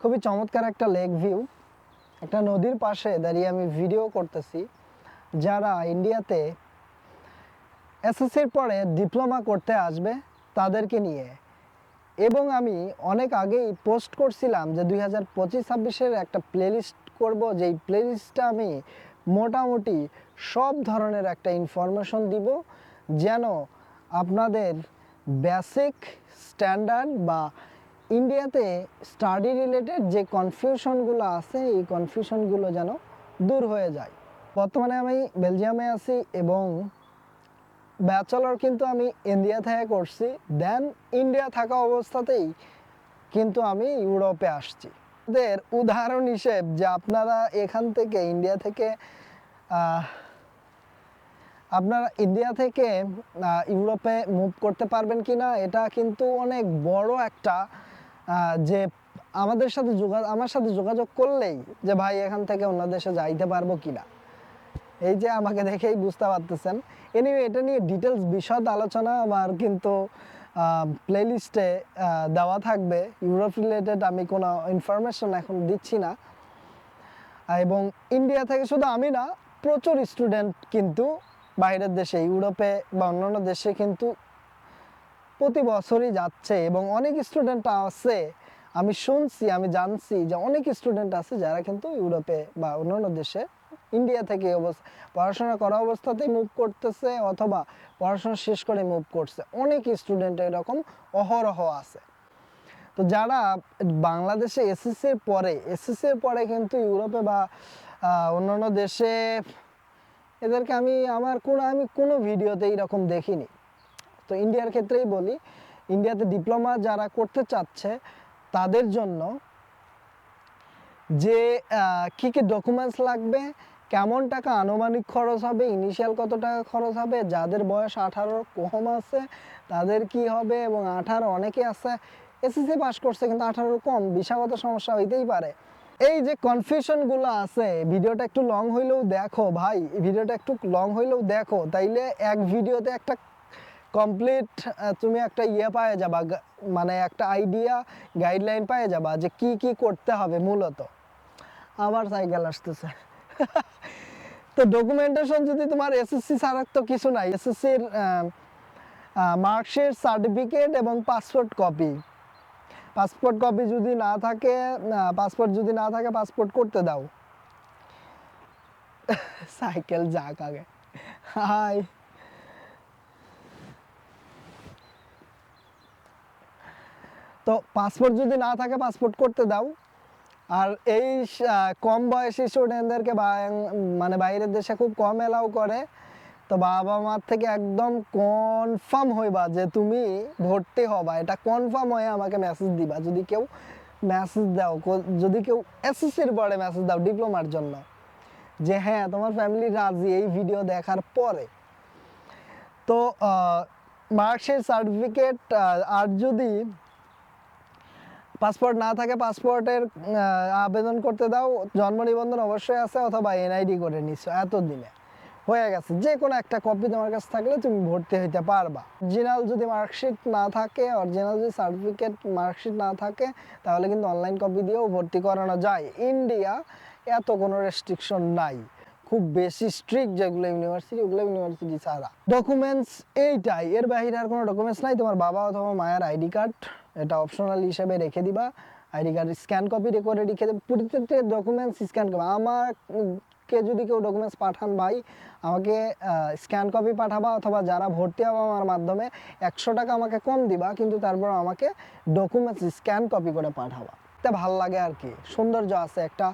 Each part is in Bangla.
খুবই চমৎকার একটা লেক ভিউ একটা নদীর পাশে দাঁড়িয়ে আমি ভিডিও করতেছি, যারা ইন্ডিয়াতে এসএসসির পরে ডিপ্লোমা করতে আসবে তাদেরকে নিয়ে। এবং আমি অনেক আগেই পোস্ট করছিলাম যে দুই হাজার পঁচিশ, ছাব্বিশের একটা প্লেলিস্ট করব, যেই প্লেলিস্টটা আমি মোটামুটি সব ধরনের একটা ইনফরমেশন দিব, যেন আপনাদের বেসিক স্ট্যান্ডার্ড বা ইন্ডিয়াতে স্টাডি রিলেটেড যে কনফিউশনগুলো আছে, এই কনফিউশনগুলো যেন দূর হয়ে যায়। বর্তমানে আমি বেলজিয়ামে আছি এবং ব্যাচেলর কিন্তু আমি ইন্ডিয়া থেকে করছি দেন ইন্ডিয়া থাকা অবস্থাতেই কিন্তু আমি ইউরোপে আসছি। ওদের উদাহরণ হিসেব যে আপনারা এখান থেকে ইন্ডিয়া থেকে আপনারা ইন্ডিয়া থেকে ইউরোপে মুভ করতে পারবেন কি না এটা কিন্তু অনেক বড় একটা যে আমাদের সাথে যোগাযোগ আমার সাথে যোগাযোগ করলেই যে ভাই এখান থেকে অন্য দেশে যাইতে পারব কিনা। এই যে আমাকে দেখেই বুঝতে পারতেছেন। এনিওয়ে এটা নিয়ে ডিটেলস বিশদ আলোচনা আমার কিন্তু প্লেলিস্টে দেওয়া থাকবে। ইউরোপ রিলেটেড আমি কোনো ইনফরমেশন এখন দিচ্ছি না। এবং ইন্ডিয়া থেকে শুধু আমি না, প্রচুর স্টুডেন্ট কিন্তু বাইরের দেশে ইউরোপে বা অন্যান্য দেশে কিন্তু প্রতি বছরই যাচ্ছে এবং অনেক স্টুডেন্ট আছে। আমি শুনছি, আমি জানছি যে অনেক স্টুডেন্ট আছে যারা কিন্তু ইউরোপে বা অন্যান্য দেশে ইন্ডিয়া থেকে অবস্থা পড়াশোনা করা অবস্থাতেই মুভ করতেছে অথবা পড়াশোনা শেষ করে মুভ করছে। অনেক স্টুডেন্ট এরকম অহরহ আছে। তো যারা বাংলাদেশে এসএসসির পরে এসএসসির পরে কিন্তু ইউরোপে বা অন্যান্য দেশে, এদেরকে আমি, আমার কোনো, আমি কোনো ভিডিওতে এরকম দেখিনি। তো ইন্ডিয়ার ক্ষেত্রেই বলি ইন্ডিয়াতে ডিপ্লোমা যারা করতে চাচ্ছে, তাদের জন্য যে কি কি ডকুমেন্টস লাগবে, কেমন টাকা আনুমানিক খরচ হবে ইনিশিয়াল কত টাকা খরচ হবে, যাদের বয়স আঠারো কম আছে, তাদের কি হবে এবং আঠারো অনেকে আছে এসএসসি পাস করছে কিন্তু আঠারোর কম বিষাগত সমস্যা হইতেই পারে। এই যে কনফিউশনগুলো আছে, ভিডিওটা একটু লং হইলেও দেখো ভাই ভিডিওটা একটু লং হইলেও দেখো, তাইলে এক ভিডিওতে একটা কমপ্লিট তুমি একটা ইয়ে পায়ে যাবা মানে একটা আইডিয়া গাইডলাইন পায়ে যাবা যে কি কি করতে হবে মূলত। আবার সাইকেল আসতেছে। তো ডকুমেন্টেশন যদি তোমার এসএসসি ছাড়া তো কিছু নাই এসএসসির মার্কশিট সার্টিফিকেট এবং পাসপোর্ট কপি পাসপোর্ট কপি যদি না থাকে পাসপোর্ট যদি না থাকে পাসপোর্ট করতে দাও। সাইকেল যাক আগে। হাই তো পাসপোর্ট যদি না থাকে পাসপোর্ট করতে দাও। আর এই কম বয়সী স্টুডেন্টদেরকে মানে বাইরের দেশে খুব কম এলাও করে। তো বাবা মার থেকে একদম কনফার্ম হইবা যে তুমি ভর্তি হবা। এটা কনফার্ম হয়ে আমাকে মেসেজ দিবা। যদি কেউ মেসেজ দাও যদি কেউ এসএসসির পরে মেসেজ দাও ডিপ্লোমার জন্য, যে হ্যাঁ তোমার ফ্যামিলি রাজি এই ভিডিও দেখার পরে। তো মার্কশিট সার্টিফিকেট আর যদি পাসপোর্ট না থাকে, পাসপোর্টের আবেদন করতে দাও, জন্ম নিবন্ধন অবশ্যই আছে অথবা এনআইডি করে নিচ্ছ এতদিনে। হয়ে গেছে যে কোনো একটা কপি তোমার কাছে থাকলে তুমি ভর্তি হইতে পারবা। অরিজিনাল যদি মার্কশিট না থাকে অরিজিনাল যদি সার্টিফিকেট মার্কশিট না থাকে, তাহলে কিন্তু অনলাইন কপি দিয়েও ভর্তি করানো যায়। ইন্ডিয়া এত কোনো রেস্ট্রিকশন নাই। খুব বেশি স্ট্রিক্ট যেগুলো ইউনিভার্সিটি ওগুলো ইউনিভার্সিটি ছাড়া। ডকুমেন্টস এইটাই, এর বাইরে আর কোনো ডকুমেন্টস নাই, তোমার বাবা অথবা মায়ের আইডি কার্ড এটা অপশনাল হিসেবে রেখে দিবা। আইডি কার্ড স্ক্যান কপি করে রেখে দেবে। প্রত্যেকটা ডকুমেন্টস স্ক্যান করবে। আমাকে যদি কেউ ডকুমেন্টস পাঠান ভাই, আমাকে স্ক্যান কপি পাঠাবা অথবা যারা ভর্তি হবে আমার মাধ্যমে, একশো টাকা আমাকে কম দিবা, কিন্তু তারপর আমাকে ডকুমেন্টস স্ক্যান কপি করে পাঠাবা। এটা ভালো লাগে আর কি। সৌন্দর্য আছে একটা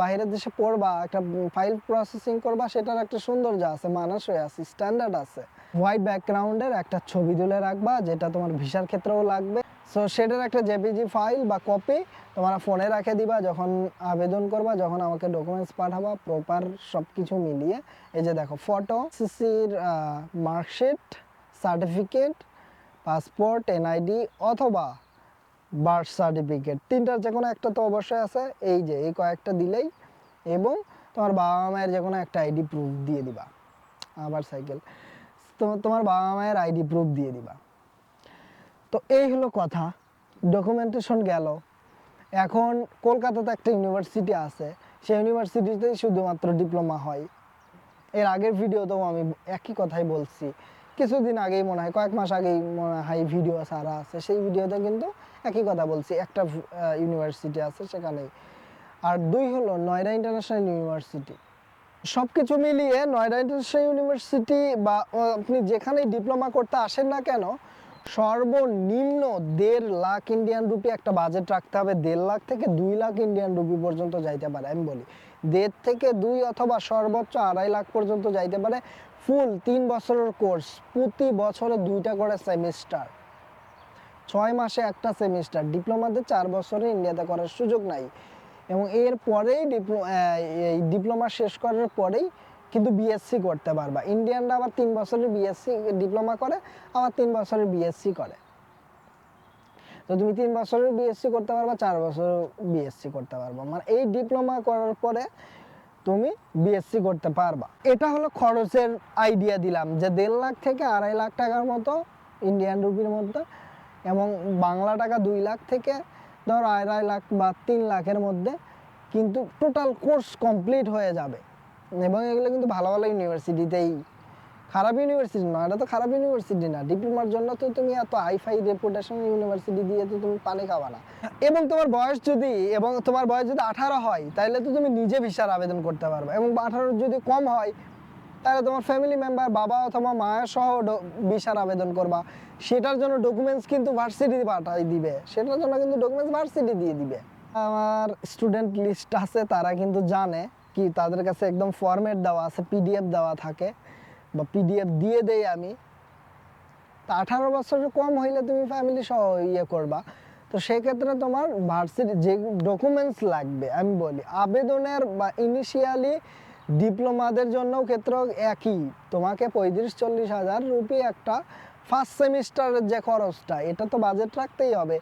বাইরের দেশে পড়বা, একটা ফাইল প্রসেসিং করবা, সেটার একটা সৌন্দর্য আছে মানুষ হয়ে আছে স্ট্যান্ডার্ড আছে। হোয়াইট ব্যাকগ্রাউন্ডের একটা ছবি তুলে রাখবা, যেটা তোমার ভিসার ক্ষেত্রেও লাগবে। সো সেটার একটা জেপিজি ফাইল বা কপি তোমার ফোনে রেখে দিবা, যখন আবেদন করবা, যখন আমাকে ডকুমেন্টস পাঠাবা প্রপার সব কিছু মিলিয়ে। এই যে দেখো ফটো সিসির মার্কশিট সার্টিফিকেট পাসপোর্ট এনআইডি অথবা বার্থ সার্টিফিকেট তিনটার যে কোনো একটা তো অবশ্যই আছে। এই যে, এই কয়েকটা দিলেই এবং তোমার বাবা মায়ের যে কোনো একটা আইডি প্রুফ দিয়ে দিবা। আবার সাইকেল তোমার বাবা মায়ের আইডি প্রুফ দিয়ে দিবা। তো এই হলো কথা। ডকুমেন্টেশন গেল। এখন কলকাতাতে একটা ইউনিভার্সিটি আছে। সেই ইউনিভার্সিটিতেই শুধুমাত্র ডিপ্লোমা হয়। এর আগের ভিডিওতেও আমি একই কথাই বলছি। কিছুদিন আগেই মনে হয়, কয়েক মাস আগেই মনে হয় ভিডিও সারা আছে। সেই ভিডিওতে কিন্তু একই কথা বলছি। একটা ইউনিভার্সিটি আছে সেখানেই। আর দুই হলো নয়ডা ইন্টারন্যাশনাল ইউনিভার্সিটি সব কিছু মিলিয়ে নয়ডা ইন্টারন্যাশনাল ইউনিভার্সিটি বা আপনি যেখানেই ডিপ্লোমা করতে আসেন না কেন, সর্বনিম্ন দেড় লাখ ইন্ডিয়ান রুপি একটা বাজেট রাখতে হবে। দেড় লাখ থেকে দুই লাখ ইন্ডিয়ান রুপি পর্যন্ত যাইতে পারে, আমি বলি। দেড় থেকে দুই অথবা সর্বোচ্চ আড়াই লাখ পর্যন্ত যাইতে পারে। ফুল তিন বছরের কোর্স, প্রতি বছরে দুইটা করে সেমিস্টার। ছয় মাসে একটা সেমিস্টার, ডিপ্লোমাতে চার বছরে ইন্ডিয়াতে করার সুযোগ নাই। এবং এর পরেই এই ডিপ্লোমা শেষ করার পরেই কিন্তু বিএসসি করতে পারবা। ইন্ডিয়ানরা আবার তিন বছরের বিএসসি ডিপ্লোমা করে, আবার তিন বছরের বিএসসি করে। তো তুমি তিন বছরের বিএসসি করতে পারবা, চার বছর বিএসসি করতে পারবা। মানে এই ডিপ্লোমা করার পরে তুমি বিএসসি করতে পারবা। এটা হলো খরচের আইডিয়া দিলাম যে দেড় লাখ থেকে আড়াই লাখ টাকার মতো ইন্ডিয়ান রুপির মধ্যে এবং বাংলা টাকা দুই লাখ থেকে ধর আড়াই লাখ বা তিন লাখের মধ্যে কিন্তু টোটাল কোর্স কমপ্লিট হয়ে যাবে। এবং এগুলো কিন্তু ভালো ভালো ইউনিভার্সিটিতেই খারাপ ইউনিভার্সিটি না, এটা তো খারাপ ইউনিভার্সিটি না। ডিপ্লোমার জন্য তো তুমি এত হাইফাই রেপুটেশন ইউনিভার্সিটি দিয়ে তো তুমি পানি খাবা না। এবং তোমার বয়স যদি, এবং তোমার বয়স যদি আঠারো হয় তাহলে তো তুমি নিজে ভিসার আবেদন করতে পারবে। এবং আঠারো যদি কম হয় তাহলে তোমার ফ্যামিলি মেম্বার বাবা অথবা মায়ের সহ ভিসার আবেদন করবা। সেটার জন্য ডকুমেন্টস কিন্তু ভার্সিটি পাঠাই দিবে। সেটার জন্য কিন্তু ডকুমেন্টস ভার্সিটি দিয়ে দিবে। আমার স্টুডেন্ট লিস্ট আছে, তারা কিন্তু জানে কি তাদের কাছে একদম ফরম্যাট দেওয়া আছে পিডিএফ দেওয়া থাকে। বা পিডিএফ দিয়ে দেই আমি। তা আঠারো বছর কম হইলে তুমি ফ্যামিলি সহ ইয়ে করবা। তো সেক্ষেত্রে তোমার ভার্সিটি যে ডকুমেন্টস লাগবে, আমি বলি। আবেদনের বা ইনিশিয়ালি ডিপ্লোমাদের জন্যও ক্ষেত্র একই। তোমাকে পঁয়ত্রিশ, চল্লিশ হাজার রুপি একটা ফার্স্ট সেমিস্টারের যে খরচটা, এটা তো বাজেট রাখতেই হবে।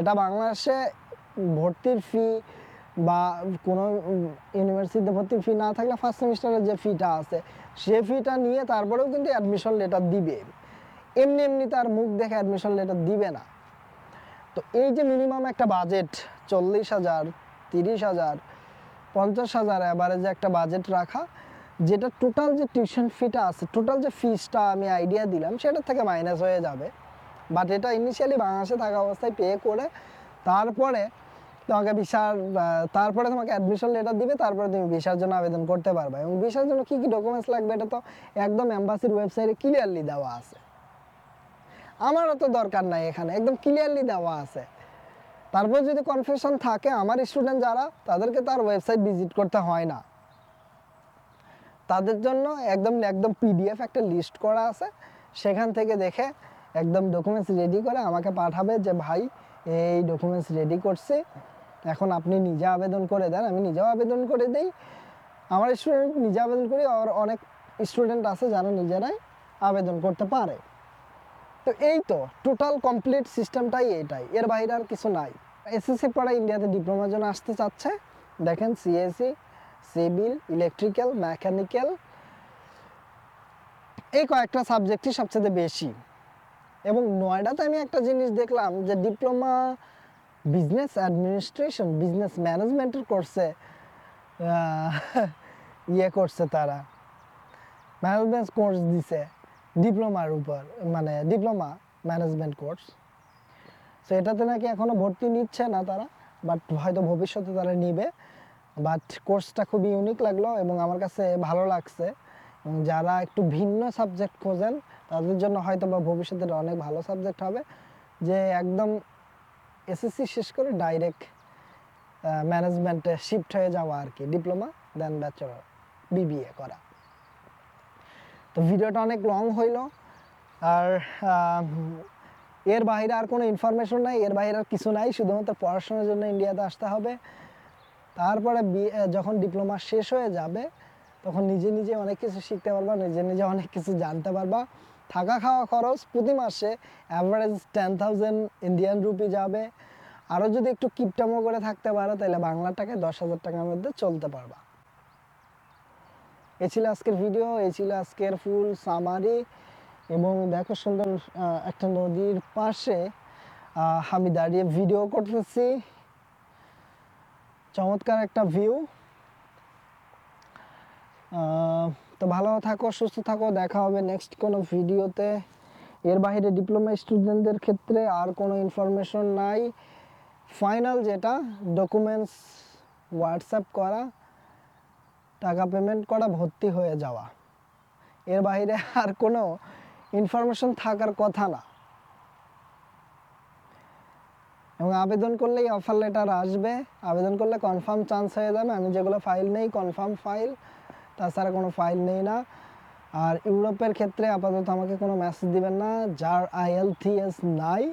এটা বাংলাদেশে ভর্তির ফি বা কোনো ইউনিভার্সিটিতে ভর্তির ফি না থাকলে ফার্স্ট সেমিস্টারের যে ফিটা আছে, সে ফিটা নিয়ে তারপরেও কিন্তু অ্যাডমিশন লেটার দিবে। এমনি এমনি তার মুখ দেখে অ্যাডমিশন লেটার দিবে না। তো এই যে মিনিমাম একটা বাজেট চল্লিশ হাজার, তিরিশ হাজার পঞ্চাশ হাজার অ্যাভারেজে একটা বাজেট রাখা, যেটা টোটাল যে টিউশন ফিটা আছে টোটাল যে ফিসটা আমি আইডিয়া দিলাম, সেটার থেকে মাইনাস হয়ে যাবে। বাট এটা ইনিশিয়ালি বাংলাদেশে থাকা অবস্থায় পে করে, তারপরে তোমাকে ভিসার তারপরে তোমাকে অ্যাডমিশন লেটার দিবে, তারপরে তুমি ভিসার জন্য আবেদন করতে পারবে। এবং ভিসার জন্য কী কী ডকুমেন্টস লাগবে এটা তো একদম এম্বাসির ওয়েবসাইটে ক্লিয়ারলি দেওয়া আছে। আমারও তো দরকার নাই এখানে, একদম ক্লিয়ারলি দেওয়া আছে। তারপর যদি কনফিউশন থাকে, আমার স্টুডেন্ট যারা, তাদেরকে তার ওয়েবসাইট ভিজিট করতে হয় না। তাদের জন্য একদম একদম পিডিএফ একটা লিস্ট করা আছে। সেখান থেকে দেখে একদম ডকুমেন্টস রেডি করে আমাকে পাঠাবে যে, ভাই, এই ডকুমেন্টস রেডি করছে। এখন আপনি নিজে আবেদন করে দেন। আমি নিজেও আবেদন করে দেই। আমার স্টুডেন্ট নিজে আবেদন করি, আর অনেক স্টুডেন্ট আছে যারা নিজেরাই আবেদন করতে পারে। তো এই তো টোটাল কমপ্লিট সিস্টেমটাই এটাই এর বাইরে আর কিছু নাই। এসএসসি পড়া ইন্ডিয়াতে ডিপ্লোমার জন্য আসতে চাচ্ছে। দেখেন সিএসসি সিভিল ইলেকট্রিক্যাল মেকানিক্যাল এই কয়েকটা সাবজেক্টই সবচেয়ে বেশি। এবং নয়ডাতে আমি একটা জিনিস দেখলাম যে ডিপ্লোমা বিজনেস অ্যাডমিনিস্ট্রেশন বিজনেস ম্যানেজমেন্টের কোর্সে ইয়ে করছে তারা। ম্যানেজমেন্ট কোর্স দিছে। ডিপ্লোমার উপর মানে ডিপ্লোমা ম্যানেজমেন্ট কোর্স সো এটাতে নাকি এখনও ভর্তি নিচ্ছে না তারা বাট হয়তো ভবিষ্যতে তারা নিবে। বাট কোর্সটা খুবই ইউনিক লাগল এবং আমার কাছে ভালো লাগছে। যারা একটু ভিন্ন সাবজেক্ট খোঁজেন, তাদের জন্য হয়তো বা ভবিষ্যতে অনেক ভালো সাবজেক্ট হবে। যে একদম এসএসসি শেষ করে ডাইরেক্ট ম্যানেজমেন্টে শিফট হয়ে যাওয়া আর কি, ডিপ্লোমা দেন ব্যাচেলর বিবিএ করা। তো ভিডিওটা অনেক লং হইল। আর এর বাইরে আর কোনো ইনফরমেশন নাই, এর বাইরে আর কিছু নাই, শুধুমাত্র পড়াশোনার জন্য ইন্ডিয়াতে আসতে হবে। তারপরে যখন ডিপ্লোমা শেষ হয়ে যাবে, তখন নিজে নিজে অনেক কিছু শিখতে পারবা, নিজে নিজে অনেক কিছু জানতে পারবা। থাকা খাওয়া খরচ প্রতি মাসে average ten thousand Indian rupee যাবে। আরও যদি একটু কিপটামো করে থাকতে পারো, তাহলে বাংলা টাকায় দশ হাজার টাকার মধ্যে চলতে পারবা। এ ছিল আজকের ভিডিও এ ছিল আজকের ফুল সামারি এবং দেখো সুন্দর একটা নদীর পাশে আমি দাঁড়িয়ে ভিডিও করতেছি। চমৎকার একটা ভিউ তো ভালো থাকো, সুস্থ থাকো, দেখা হবে নেক্সট কোনো ভিডিওতে এর বাইরে ডিপ্লোমা স্টুডেন্টদের ক্ষেত্রে আর কোনো ইনফরমেশন নাই। ফাইনাল যেটা ডকুমেন্টস হোয়াটসঅ্যাপ করা। টাকা পেমেন্ট করা ভর্তি হয়ে যাওয়া। এর বাইরে আর কোনো ইনফরমেশন থাকার কথা না। এবং আবেদন করলেই অফার লেটার আসবে। আবেদন করলে কনফার্ম চান্স হয়ে যাবে। আমি যেগুলো ফাইল নেই কনফার্ম ফাইল তাছাড়া কোনো ফাইল নেই না। আর ইউরোপের ক্ষেত্রে আপাতত আমাকে কোনো মেসেজ দিবেন না। যার আইএলটিএস নাই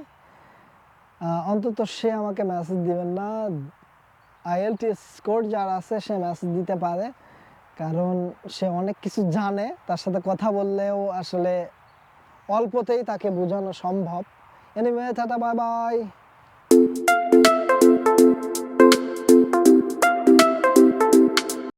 অন্তত সে আমাকে মেসেজ দিবেন না। আইএলটিএস স্কোর যার আছে, সে মেসেজ দিতে পারে। কারণ সে অনেক কিছু জানে, তার সাথে কথা বললেও আসলে অল্পতেই তাকে বোঝানো সম্ভব। Anime tata bye bye